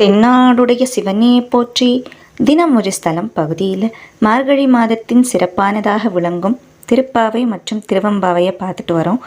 தென்னாடுடைய சிவனையை போற்றி. தினம் ஒரு ஸ்தலம் பகுதியில் மார்கழி மாதத்தின் சிறப்பானதாக விளங்கும் திருப்பாவை மற்றும் திருவம்பாவையை பார்த்துட்டு வரோம்.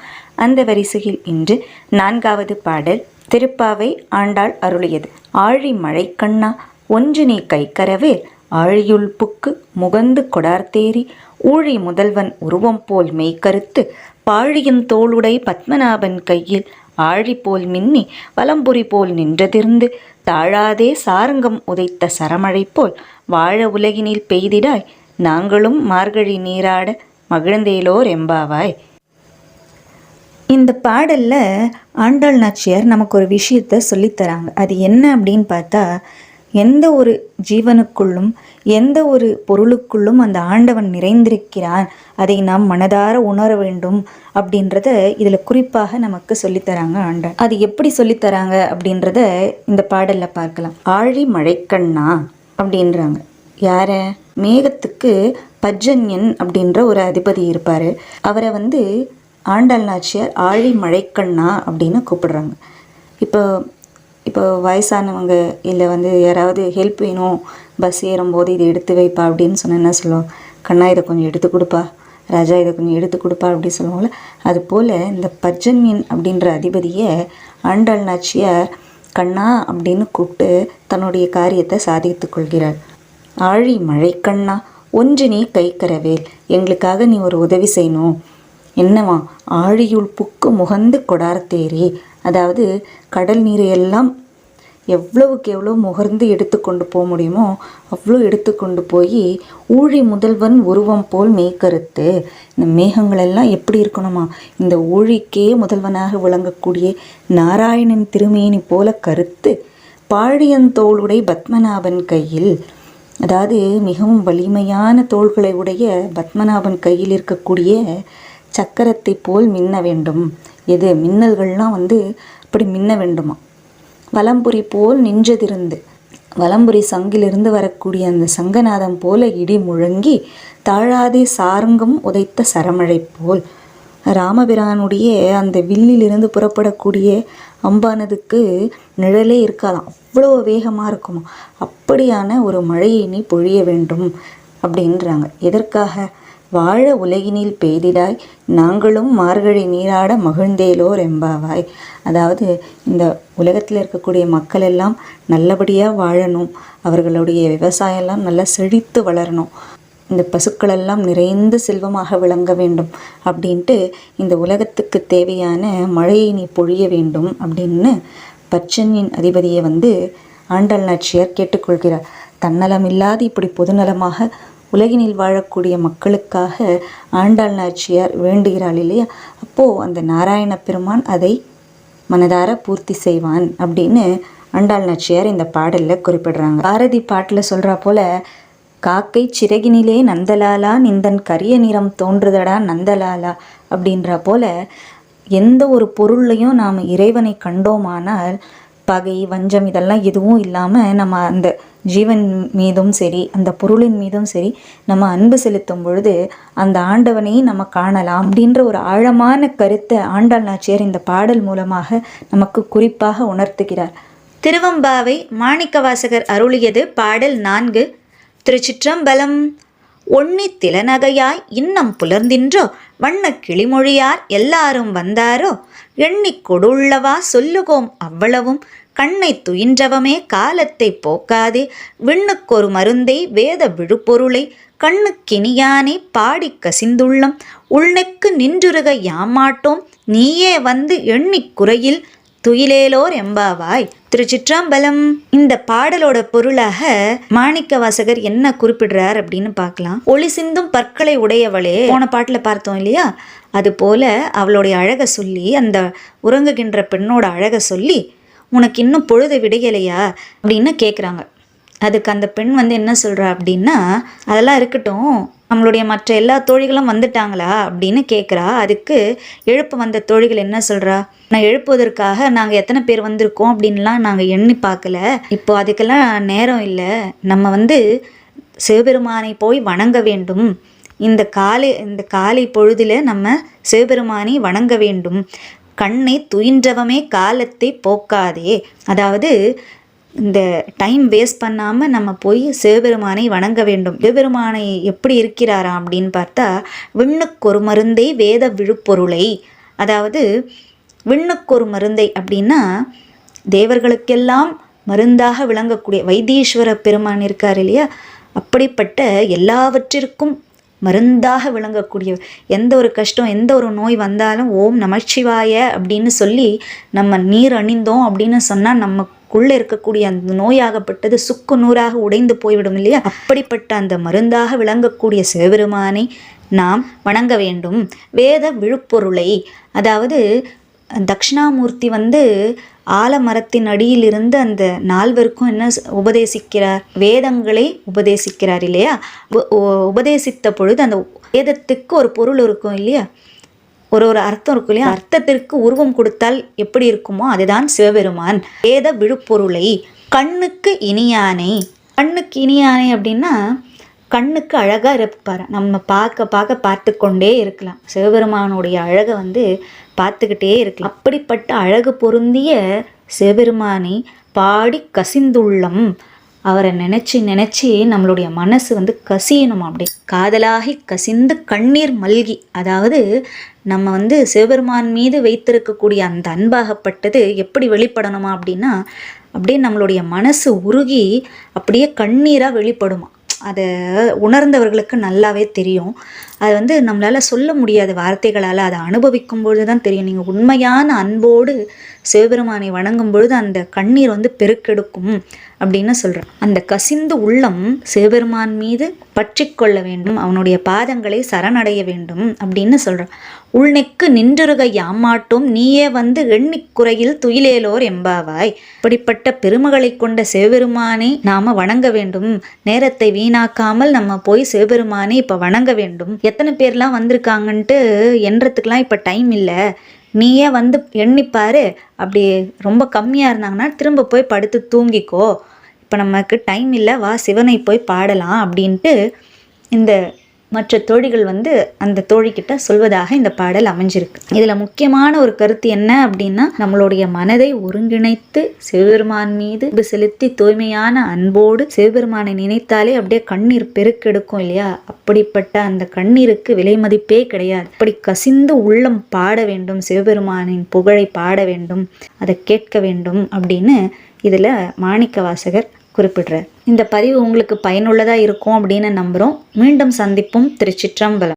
அந்த வரிசையில் இன்று நான்காவது பாடல் திருப்பாவை ஆண்டாள் அருளியது. ஆழி மழைக்கண்ணா ஒன்று நீ கைக்கரவேல் ஆழியுள் புக்கு முகந்து கொடார்த்தேரி ஊழி முதல்வன் உருவம் போல் மெய்கருத்து பாழியும் தோளுடை பத்மநாபன் கையில் ஆழிப்போல் மின்னி வலம்புரி போல் நின்றதிருந்து தாழாதே சாரங்கம் உதைத்த சரமழை போல் வாழ உலகினில் பெய்திடாய் நாங்களும் மார்கழி நீராட மகிழ்ந்தேலோர் எம்பாவாய். இந்த பாடல்ல ஆண்டாள் நாச்சியார் நமக்கு ஒரு விஷயத்த சொல்லித்தராங்க அது என்ன அப்படின்னு பார்த்தா எந்த ஒரு ஜீவனுக்குள்ளும் எந்த ஒரு பொருளுக்குள்ளும் அந்த ஆண்டவன் நிறைந்திருக்கிறான். அதை நாம் மனதார உணர வேண்டும் அப்படின்றத இதில் குறிப்பாக நமக்கு சொல்லித்தராங்க ஆண்டவன் அது எப்படி சொல்லித்தராங்க அப்படின்றத இந்த பாடலில் பார்க்கலாம். ஆழி மழைக்கண்ணா அப்படின்றாங்க. யார? மேகத்துக்கு பஜ்ஜன்யன் அப்படின்ற ஒரு அதிபதி இருப்பார். அவரை வந்து ஆண்டாள் நாச்சியார் ஆழி மழைக்கண்ணா அப்படின்னு கூப்பிடுறாங்க. இப்போ இப்போ வயசானவங்க இல்லை வந்து யாராவது ஹெல்ப் வேணும் பஸ் ஏறும்போது இதை எடுத்து வைப்பா அப்படின்னு சொன்னால் என்ன சொல்லுவோம் கண்ணா இதை கொஞ்சம் எடுத்து கொடுப்பா. ராஜா இதை கொஞ்சம் எடுத்து கொடுப்பா அப்படி சொல்லுவாங்கள்ல அது போல் இந்த பர்ஜன்யன் அப்படின்ற அதிபதியை ஆண்டாள் நாச்சியார் கண்ணா அப்படின்னு கூப்பிட்டு தன்னுடைய காரியத்தை சாதித்து கொள்கிறார். ஆழி மழை கண்ணா ஒன்று நீ கைக்கரவேல் எங்களுக்காக நீ ஒரு உதவி செய்யணும். என்னவா? ஆழியுள் புக்கு முகந்து கொடார்த்தேரி அதாவது கடல் நீரை எல்லாம் எவ்வளவுக்கு எவ்வளோ முகர்ந்து எடுத்துக்கொண்டு போக முடியுமோ அவ்வளோ எடுத்துக்கொண்டு போய் ஊழி முதல்வன் உருவம் போல் மேய்கருத்து இந்த மேகங்கள் எல்லாம் எப்படி இருக்கணுமா? இந்த ஊழிக்கே முதல்வனாக விளங்கக்கூடிய நாராயணன் திருமேனி போல கருத்து. பாழியந்தோளுடைய பத்மநாபன் கையில். அதாவது மிகவும் வலிமையான தோள்களை உடைய பத்மநாபன் கையில் இருக்கக்கூடிய சக்கரத்தை போல் மின்ன வேண்டும். எது? மின்னல்கள்லாம் வந்து அப்படி மின்ன வேண்டுமா? வலம்புரி போல் நின்றதிருந்து. வலம்புரி சங்கிலிருந்து வரக்கூடிய அந்த சங்கநாதம் போல இடி முழங்கி தாழாதே சாரங்கம் உதைத்த சரமழை போல். ராமபிரானுடைய அந்த வில்லிலிருந்து புறப்படக்கூடிய அம்பானதுக்கு நிழலே இருக்காதாம். அவ்வளோ வேகமாக இருக்குமா அப்படியான ஒரு மழையை நீ பொழிய வேண்டும் அப்படின்றாங்க. எதற்காக? வாழ உலகினில் பெய்திடாய் நாங்களும் மார்கழி நீராட மகிழ்ந்தேலோர் எம்பாவாய் அதாவது இந்த உலகத்தில் இருக்கக்கூடிய மக்கள் எல்லாம் நல்லபடியாக வாழணும். அவர்களுடைய விவசாயம்லாம் நல்லா செழித்து வளரணும். இந்த பசுக்களெல்லாம் நிறைந்த செல்வமாக விளங்க வேண்டும். அப்படின்ட்டு இந்த உலகத்துக்கு தேவையான மழையை நீ பொழிய வேண்டும் அப்படின்னு பச்சனின் அதிபதியை வந்து ஆண்டாள் நாச்சியார் கேட்டுக்கொள்கிறார். தன்னலமில்லாது இப்படி பொதுநலமாக உலகினில் வாழக்கூடிய மக்களுக்காக ஆண்டாள் நாச்சியார் வேண்டுகிறாள் இல்லையா? அப்போது அந்த நாராயண பெருமான் அதை மனதார பூர்த்தி செய்வான் அப்படின்னு ஆண்டாள் நாச்சியார் இந்த பாடலில் குறிப்பிடுறாங்க. பாரதி பாட்டில் சொல்கிறா போல காக்கை சிறகினிலே நந்தலாலா நிந்தன் கரிய நிறம் தோன்றுதடா நந்தலாலா அப்படின்ற போல எந்த ஒரு பொருள்லையும் நாம் இறைவனை கண்டோமானால் பகை வஞ்சம் இதெல்லாம் எதுவும் இல்லாமல் நம்ம அந்த ஜீவன் மீதும் சரி அந்த பொருளின் மீதும் சரி நம்ம அன்பு செலுத்தும் பொழுது அந்த ஆண்டவனை நம்ம காணலாம் அப்படின்ற ஒரு ஆழமான கருத்தை ஆண்டாள் நாச்சியார் இந்த பாடல் மூலமாக நமக்கு குறிப்பாக உணர்த்துகிறார். திருவம்பாவை மாணிக்கவாசகர் அருளியது பாடல் நான்கு. திருச்சிற்றம்பலம் ஒன்னி திலநகையாய் இன்னம் புலர்ந்தின்றோ வண்ண கிளிமொழியார் எல்லாரும் வந்தாரோ எண்ணிக் கொடுள்ளவா சொல்லுகோம் அவ்வளவும். கண்ணை துயின்றவமே காலத்தை போக்காதே. விண்ணுக்கொரு மருந்தை வேத விழுப்பொருளை. கண்ணுக்கினியானே பாடி கசிந்துள்ளம். உள்நெக்கு நின்றுருக யாமாட்டோம். நீயே வந்து எண்ணிக் குறையில் துயிலேலோர் எம்பாவாய். திருச்சிற்றம்பலம். இந்த பாடலோட பொருளாக மாணிக்க வாசகர் என்ன குறிப்பிடுறார் அப்படின்னு பார்க்கலாம். ஒளி சிந்தும் பற்களை உடையவளே. போன பாட்டில் பார்த்தோம் இல்லையா? அது போல அவளுடைய அழகை சொல்லி அந்த உறங்குகின்ற பெண்ணோட அழகை சொல்லி உனக்கு இன்னும் பொழுது விடையலையா? அப்படின்னு கேட்குறாங்க அதுக்கு அந்த பெண் வந்து என்ன சொல்கிறா அப்படின்னா அதெல்லாம் இருக்கட்டும். நம்மளுடைய மற்ற எல்லா தோழிகளும் வந்துட்டாங்களா? அப்படின்னு கேட்குறா அதுக்கு எழுப்ப வந்த தோழிகள் என்ன சொல்கிறா நான் எழுப்புவதற்காக நாங்கள் எத்தனை பேர் வந்திருக்கோம் அப்படின்லாம் நாங்கள் எண்ணி பார்க்கல. இப்போ அதுக்கெல்லாம் நேரம் இல்லை. நம்ம வந்து சிவபெருமானை போய் வணங்க வேண்டும். இந்த காலை இந்த காலை பொழுதில் நம்ம சிவபெருமானை வணங்க வேண்டும். கண்ணை துயின்றவமே காலத்தை போக்காதே. அதாவது இந்த டைம் வேஸ்ட் பண்ணாமல் நம்ம போய் சிவபெருமானை வணங்க வேண்டும். சிவபெருமானை எப்படி இருக்கிறாராம் அப்படின்னு பார்த்தா விண்ணுக்கொரு மருந்தை வேத விழுப்பொருளை. அதாவது விண்ணுக்கொரு மருந்தை அப்படின்னா தேவர்களுக்கெல்லாம் மருந்தாக விளங்கக்கூடிய வைத்தீஸ்வர பெருமான் இருக்கார் இல்லையா? அப்படிப்பட்ட எல்லாவற்றிற்கும் மருந்தாக விளங்கக்கூடிய எந்த ஒரு கஷ்டம் எந்த ஒரு நோய் வந்தாலும் ஓம் நமச்சிவாய அப்படின்னு சொல்லி நம்ம நீர் அணிந்தோம் அப்படின்னு சொன்னால் நம்ம உள்ளே இருக்கக்கூடிய அந்த நோயாகப்பட்டது சுக்கு நூறாக உடைந்து போய்விடும் இல்லையா? அப்படிப்பட்ட அந்த மருந்தாக விளங்கக்கூடிய சிவபெருமானை நாம் வணங்க வேண்டும். வேத விழுப்பொருளை அதாவது தக்ஷணாமூர்த்தி வந்து ஆலமரத்தின் அடியிலிருந்து அந்த நால்வருக்கும் என்ன உபதேசிக்கிறார்? வேதங்களை உபதேசிக்கிறார் இல்லையா? உ- உபதேசித்த பொழுது அந்த வேதத்துக்கு ஒரு பொருள் இருக்கும் இல்லையா? ஒரு ஒரு அர்த்தம் இருக்கும் இல்லையா? அர்த்தத்திற்கு உருவம் கொடுத்தால் எப்படி இருக்குமோ அதுதான் சிவபெருமான். வேத விழுப்பொருளை கண்ணுக்கு இனியானை. கண்ணுக்கு இனியானை அப்படின்னா கண்ணுக்கு அழகாக இருப்பார் நம்ம பார்க்க பார்க்க பார்த்து கொண்டே இருக்கலாம். சிவபெருமானுடைய அழகை வந்து பார்த்துக்கிட்டே இருக்கலாம். அப்படிப்பட்ட அழகு பொருந்திய சிவபெருமானை பாடி கசிந்துள்ளம். அவரை நினச்சி நினச்சி நம்மளுடைய மனசு வந்து கசியணும் அப்படி. காதலாகி கசிந்து கண்ணீர் மல்கி. அதாவது நம்ம வந்து சிவபெருமான் மீது வைத்திருக்கக்கூடிய அந்த அன்பாகப்பட்டது எப்படி வெளிப்படணுமா அப்படின்னா அப்படியே நம்மளுடைய மனசு உருகி அப்படியே கண்ணீராக வெளிப்படுமா. அதை உணர்ந்தவர்களுக்கு நல்லாவே தெரியும். அது வந்து நம்மளால் சொல்ல முடியாத வார்த்தைகளால் அதை அனுபவிக்கும் பொழுது தான் தெரியும். நீங்கள் உண்மையான அன்போடு சிவபெருமானை வணங்கும் பொழுது அந்த கண்ணீர் வந்து பெருக்கெடுக்கும் அப்படின்னு சொல்கிறேன் அந்த கசிந்து உள்ளம் சிவபெருமான் மீது பற்றி கொள்ள வேண்டும் அவனுடைய பாதங்களை சரணடைய வேண்டும் அப்படின்னு சொல்கிறான் உள்நெக்கு நின்றுருக யாமாட்டோம் நீயே வந்து எண்ணிக்குறையில் துயிலேலோர் எம்பாவாய். இப்படிப்பட்ட பெருமகளை கொண்ட சிவபெருமானை நாம வணங்க வேண்டும். நேரத்தை வீணாக்காமல் நம்ம போய் சிவபெருமானை இப்போ வணங்க வேண்டும். எத்தனை பேர்லாம் வந்திருக்காங்கன்ட்டு எண்ணுறதுக்கெலாம் இப்போ டைம் இல்லை. நீயே வந்து எண்ணிப்பாரு. அப்படி ரொம்ப கம்மியாக இருந்தாங்கன்னா திரும்ப போய் படுத்து தூங்கிக்கோ. இப்போ நமக்கு டைம் இல்லை. வா சிவனை போய் பாடலாம் அப்படின்ட்டு இந்த மற்ற தோழிகள் வந்து அந்த தோழிக்கிட்ட சொல்வதாக இந்த பாடல் அமைஞ்சிருக்கு. இதில் முக்கியமான ஒரு கருத்து என்ன அப்படின்னா நம்மளுடைய மனதை ஒருங்கிணைத்து சிவபெருமான் மீது அன்பு செலுத்தி தூய்மையான அன்போடு சிவபெருமானை நினைத்தாலே அப்படியே கண்ணீர் பெருக்கெடுக்கும் இல்லையா? அப்படிப்பட்ட அந்த கண்ணீருக்கு விலை மதிப்பே கிடையாது. அப்படி கசிந்து உள்ளம் பாட வேண்டும் சிவபெருமானின் புகழை பாட வேண்டும் அதை கேட்க வேண்டும் அப்படின்னு இதில் மாணிக்க வாசகர் குறிப்பிடுறேன். இந்த பதிவு உங்களுக்கு பயனுள்ளதாக இருக்கும் அப்படின்னு நம்புகிறோம் மீண்டும் சந்திப்போம். திருச்சிற்றம்பலம்.